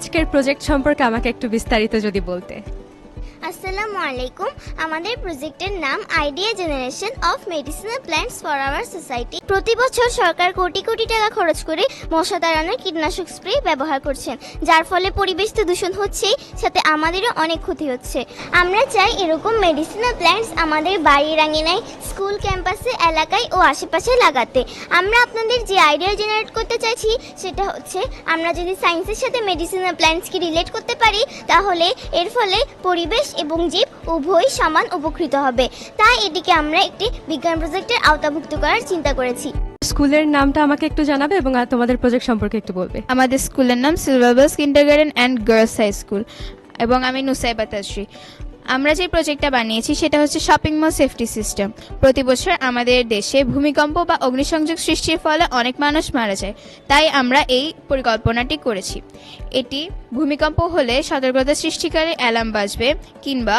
আজকের প্রজেক্ট সম্পর্কে আমাকে একটু বিস্তারিত যদি বলতে। আসসালামু আলাইকুম। আমাদের প্রজেক্টের নাম idea generation of medicinal plants for our society. প্রতি বছর সরকার কোটি কোটি টাকা খরচ করে মশা তাড়ানোর কীটনাশক স্প্রে ব্যবহার করছেন। যার ফলে পরিবেশ তো দূষণ হচ্ছেই সাথে আমাদেরও অনেক ক্ষতি হচ্ছে। আমরা চাই এরকম মেডিসিনাল প্ল্যান্টস আমাদের বাড়ির আঙিনায়, স্কুল ক্যাম্পাসে, এলাকায় ও আশেপাশে লাগাতে। আমরা আপনাদের যে আইডিয়া জেনারেট করতে চাইছি, সেটা হচ্ছে আমরা যদি সায়েন্সের সাথে মেডিসিনাল প্ল্যান্টসকে রিলেট করতে পারি, তাহলে এর ফলে পরিবেশ এবং জীব উভয়ই সমান উপকৃত হবে। তাই এটিকে আমরা একটি বিজ্ঞান প্রজেক্টের আওতাভুক্ত করার চিন্তা করেছি। স্কুলের নামটা আমাকে একটু জানাবে এবং আর তোমাদের প্রজেক্ট সম্পর্কে একটু বলবে? আমাদের স্কুলের নাম সিলভাবাস kindergarten and girls high school এবং আমি নুসাইবা তাশ্রী আমরা যে প্রজেক্টটা বানিয়েছি, সেটা হচ্ছে শপিং মল সেফটি সিস্টেম প্রতি বছর আমাদের দেশে ভূমিকম্প বা অগ্নিসংযোগ সৃষ্টির ফলে অনেক মানুষ মারা যায়। তাই আমরা এই পরিকল্পনাটি করেছি। এটি ভূমিকম্প হলে সতর্কতা সৃষ্টিকারী অ্যালার্ম বাজবে কিংবা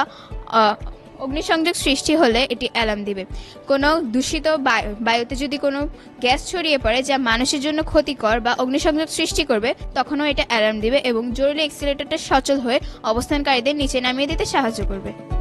অগ্নিসংযোগ সৃষ্টি হলে এটি অ্যালার্ম দিবে। কোনো দূষিত বায়ু- বায়ুতে যদি কোনো গ্যাস ছড়িয়ে পড়ে যা মানুষের জন্য ক্ষতিকর বা অগ্নিসংযোগ সৃষ্টি করবে, তখনও এটা অ্যালার্ম দিবে এবং জরুরি এক্সিলেটরটা সচল হয়ে অবস্থানকারীদের নিচে নামিয়ে দিতে সাহায্য করবে।